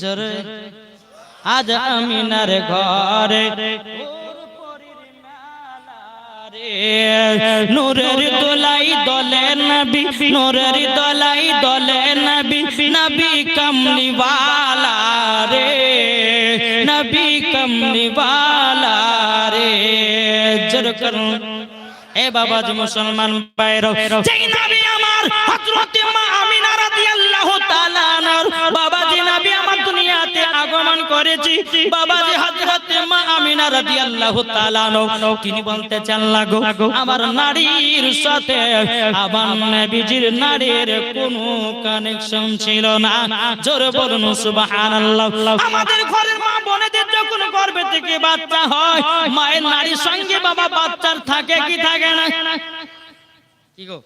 জোরে। আজ আমিনার ঘরে নূরের দোলাই দলে নবী, নূরের দোলাই দলে নবী নবী কমলিওয়ালা রে, নবী কমলিওয়ালা রে। জোর এ বাবাজি মুসলমান বাইরো যেই নবী আমার হযরত মা আমিনা রাদিয়াল্লাহু তাআলা আনহার আগমন করেছি। বাবাজি হযরত মা আমিনা রাদিয়াল্লাহু তাআলা তিনি বলতে চান লাগো, আমার নারীর সাথে আমার নবীজির নারীর কোনো কানেকশন ছিল না। জোরে বলুন, সুবহানাল্লাহ। আমাদের ঘরের মা বোনেদের যখন গর্ভে থেকে বাচ্চা হয়, মায়ের নারীর সঙ্গে বাবা বাচ্চার থাকে কি থাকে না? কি গো?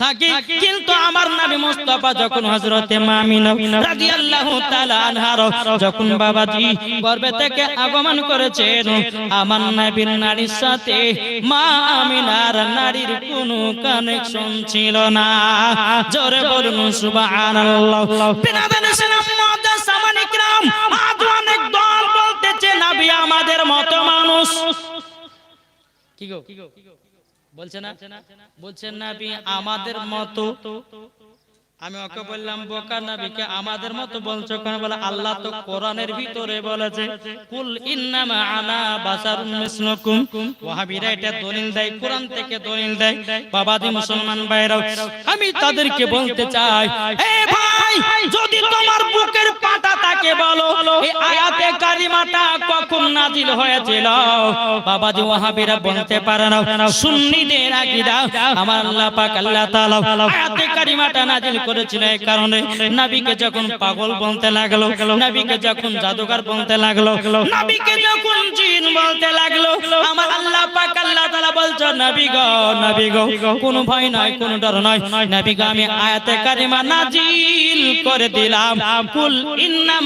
থাকি। কিন্তু আমার নাবি মুস্তাফা যখন হযরতে মামিনা রাদিয়াল্লাহু তাআলা আনহার যখন বাবাজি গর্ভে থেকে আগমন করেছেন আমার নবীর নারীর সাথে মা আমিনার নারীর কোনো কানেকশন ছিল না। জোরে বলুন সুবহানাল্লাহ। বিনাদান সেনামদা সামানিক রাম আজ অনেক দল বলতেছে নবী আমাদের মত মানুষ। কি গো? বলছে না? বলছেন নাবি আমাদের মতো। আমি ওকে বললাম বোকা নবীকে আমাদের মতো বলছো কেন? বলে আল্লাহ তো কোরআনের ভিতরে বলেছে কুল ইন্নামা আনা বাসারুন মিসলুকুম। ওয়াহাবিরা এটা দলিল দেয় কোরআন থেকে দলিল দেয়। বাবাদি মুসলমান ভাইরাও আমি তাদেরকে বলতে চাই এ ভাই যদি তোমার বুকের পাটা তাকে বলো এই আয়াতে কারিমাটা কখন নাজিল হয়েছিল? বাবাজি ওয়াহাবিরা বলতে পারে না। সুন্নিদের আকীদা আমার আল্লাহ পাক আল্লাহ তাআলা আয়াতে কারিমাটা নাজিল করেছিল এই কারণে। নবীকে যখন পাগল বলতে লাগল, নবীকে যখন জাদুকর বলতে লাগল, নবীকে যখন জিন বলতে লাগল, আমার আল্লাহ পাক আল্লাহ তাআলা বলছো, নবী গো নবী গো, কোনো ভয় নাই কোনো ডর নাই নবী গো, আমি আয়াতে কারিমা নাজিল করে দিলাম। কুল ইন্নামা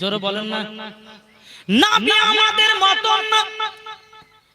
জোরে বলেন না। নবী আমাদের মতো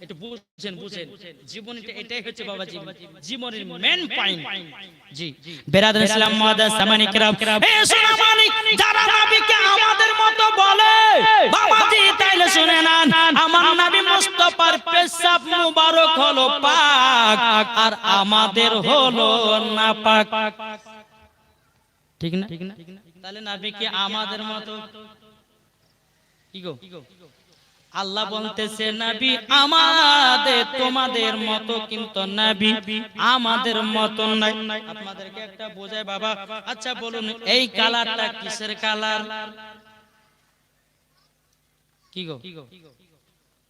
একটু বুঝছেন বুঝেন জীবন এটাই হচ্ছে বাবা জীবনের মেন পয়েন্ট জি বেরাদার ইসলাম মুআদ্দাস সামানি کرام এ সোনা মানিক যারা নবীকে আমাদের মতো বলে বাবাজি তাইলে শুনে নেন আমার নবী মুস্তাফার পেশাব মুবারক হলো পাক আর আমাদের হলো না পাক ঠিক না ঠিক না তাহলে নবীকে আমাদের মতো কি গো আল্লাহ বলতেছে নবী আমাদের তোমাদের মতো কিন্তু নবী আমাদের মতো নাই। আপনাদেরকে একটা বোঝায় বাবা। আচ্ছা বলুন এই কালারটা কিসের কালার? কি গো?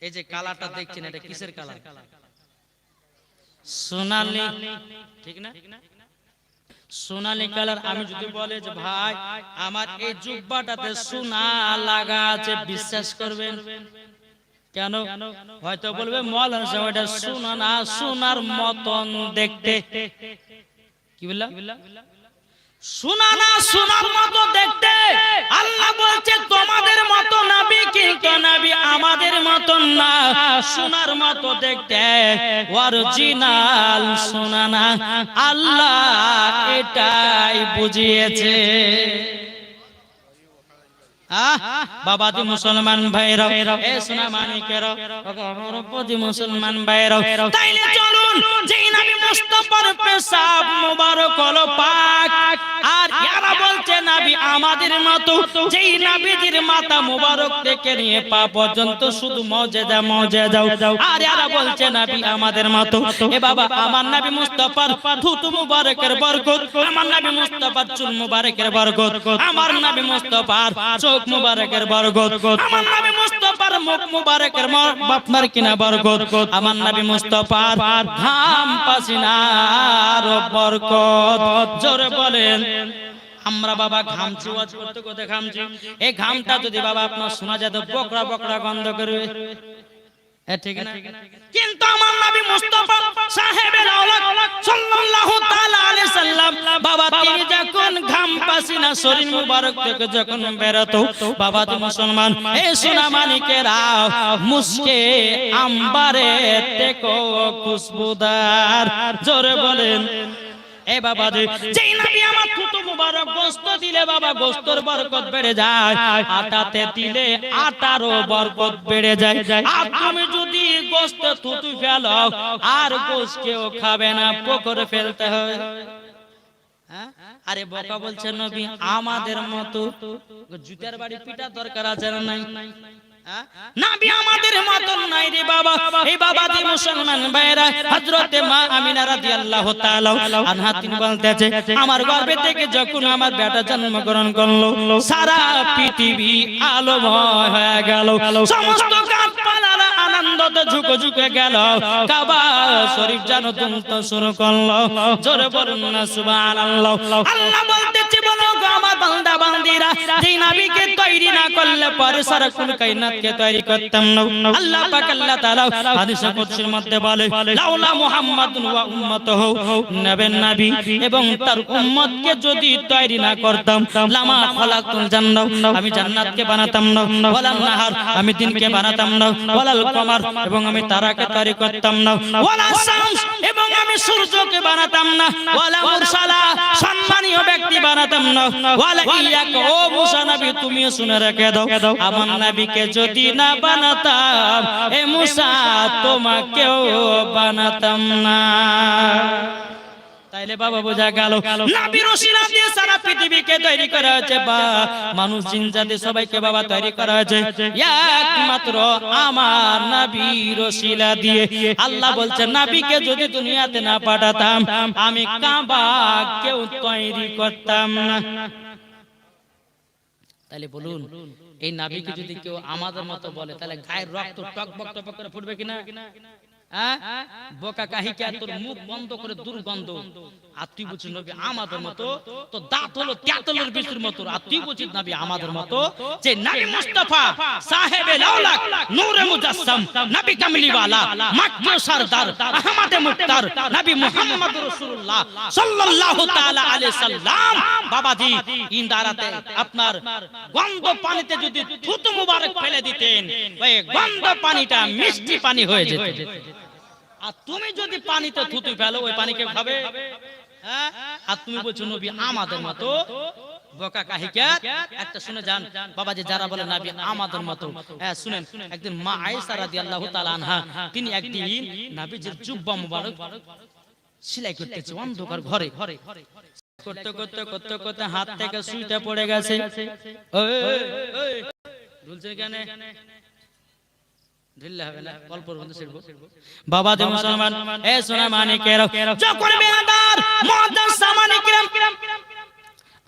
এই যে কালারটা দেখছেন এটা কিসের কালার? সোনালি। ঠিক না? সোনালি কালার আমি যদি বলে যে ভাই আমার এই জুব্বাটাতে সোনা লাগা আছে বিশ্বাস করবেন? কেন? হয়তো বলবে মল হয়েছে ওটা সোনা না সোনার মতন দেখতে। কি বললাম সোনা না সোনার মতো দেখতে। আল্লাহ বলছে তোমাদের মতো নবী মতন না সোনার মতো দেখতে অরিজিনাল সোনা না। আল্লাহ এটাই বুঝিয়েছে। বাবা দি মুসলমান ভাইরা এ সোনা মানিকের আমার প্রতি মুসলমান ভাইরা তাইলে চলুন আমার নবী মুস্তাফার থুতু মুবারকের বরকত, আমার নবী মুস্তাফার চুল মুবারকের বরকত, আমার নবী মুস্তাফার চোখ মুবারকের বরকত। আমার নবী মুস্তাফার মুখ মুবারকের কিনা বরকত। আমার নবী মুস্তাফার ঘাম পাসিনার বরকত। জোরে বলেন, আমরা বাবা ঘামছি, ওয়াজ করতে করতে ঘামছি। এই ঘামটা যদি বাবা আপনার শোনা যেত বকরা বকরা গন্ধ করবে। কিন্তু আমার নবী মুস্তাফা সাহেবের আওলাদ সাল্লাল্লাহু বাবা তিনি যখন ঘাম পাসিনা শরীর মুবারক থেকে যখন বেরোতো বাবা তো মুসলমান এ সোনা মানিকেরা মুসকে আম্বারে তেকো খুশবুদার জোরে বলেন। এ বাবা যেই নবী আমার মুবারক গোস্ত দিলে বাবা গোস্তর বরকত বেড়ে যায়। আটাতে দিলে আটারও বরকত বেড়ে যায়। আর তুমি যদি গোস্ত থুতু ফেলো আর গোস্ত কেউ খাবে না পুকুরে ফেলতে হ্যাঁ? আরে বকা বলছে নবী আমাদের মতো জুতার বাড়ি পিটা দরকার আছে না নাই? হ্যাঁ? নাবি আমাদের মতন নাই রে বাবা। এই বাবা দি মুসলমান ভাইরা হযরতে মা আমিনা রাদিয়াল্লাহু তাআলা আনহা তিনি বলতেছে আমার গর্ভে থেকে যখন আমার বেটা জন্মগ্রহণ করল সারা পৃথিবী আলোময় হয়ে গেল। সমস্ত গাছপালারা আনন্দতে ঝুঁকে ঝুঁকে গেল। কাবা শরীফ যেন তো শুরু করল। জোরে বলুন না, সুবহানাল্লাহ। আল্লাহ বলতেছে বলো গো আমার বান্দা বান্দিরা, যেই নবীকে তৈরি না করলে পরে সারাকুল কায়নাতকে তৈরি করতাম না। আল্লাহ পাক আল্লাহ তাআলা হাদিসে কুদসির মধ্যে বলে লাউলা মুহাম্মাদুন ওয়া উম্মাতুহু নবেন নবী এবং তার উম্মতকে যদি তৈরি না করতাম, লামা খলাকুল জান্নাত আমি জান্নাতকে বানাতাম না। ওয়ালান নাহার, আমি দিনকে বানাতাম না। ওয়ালাল কমার, এবং আমি তারাকে তৈরি করতাম না। ওয়ালা শামস, এবং আমি সূর্যকে বানাতাম না। ওয়ালা মুরসালা, সম্মানীয় ব্যক্তি বানাতাম না। ও মুসা নবী তুমি শুনে রেখে দাও। আমার নবীকে যদি না বানাতাম এ মুসা তোমাকেও বানাতাম না। তাইলে বাবা বোঝা গেল নবীর ওসিলা দিয়ে সারা পৃথিবীকে তৈরি করা হয়েছে বা মানুষ জিন জাতি সবাইকে বাবা তৈরি করা হয়েছে। একমাত্র আমার নবীর ওসিলা দিয়ে আল্লাহ বলছে নবীকে যদি দুনিয়াতে না পাঠাতাম আমি কাবা কেউ তৈরি করতাম না। তাহলে বলুন এই নাবিকে যদি কেউ আমাদের মতো বলে তাহলে গায়ের রক্ত টক বক টক করে ফুটবে কিনা? হ্যাঁ? বোকা কাহিকা তোর মুখ বন্ধ করে দুর্গন্ধ। আর তুই বলছিস নবী আমাদের মতো? তো দাঁত হলো তেঁতলের বিচুর মতো। আর তুই বলছিস নবী আমাদের মতো যে নবী মুস্তাফা সাহেবে লাউলাক নূরে মুজাসসাম নবী কামলিওয়ালা মাক্কি সরদার আহমদ মুক্তার নবী মুহাম্মদ রাসূলুল্লাহ। সাল্লাল্লাহু তাআলা আলাইহি সাল্লাম। বাবাজি ইন্দারাতে আপনার গন্ধ পানিতে যদি থুতু মুবারক ফেলে দিতেন ওই গন্ধ পানিটা মিষ্টি পানি হয়ে যেত। আর তুমি যদি পানিতে থুতু ফেলো ওই পানিকে খাবে? হ্যাঁ? আর তুমি বলছো নবী আমাদের মতো বোকা কাহিকা একটা শুনে যান বাবা যে যারা বলে নবী আমাদের মতো। হ্যাঁ শুনেন একদিন মা আয়েশা রাদিয়াল্লাহু তাআলা আনহা তিনি একদিন নবীজির জুব্বা মুবারক সেলাই করতেছে অন্ধকার ঘরে। করতে করতে করতে করতে হাত থেকে সুইটা পড়ে গেছে। কেন বাবা মুসলমান এ সোনা যখন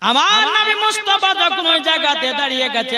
আমার নবী মুস্তাফা যখন ওই জায়গাতে দাঁড়িয়ে গেছে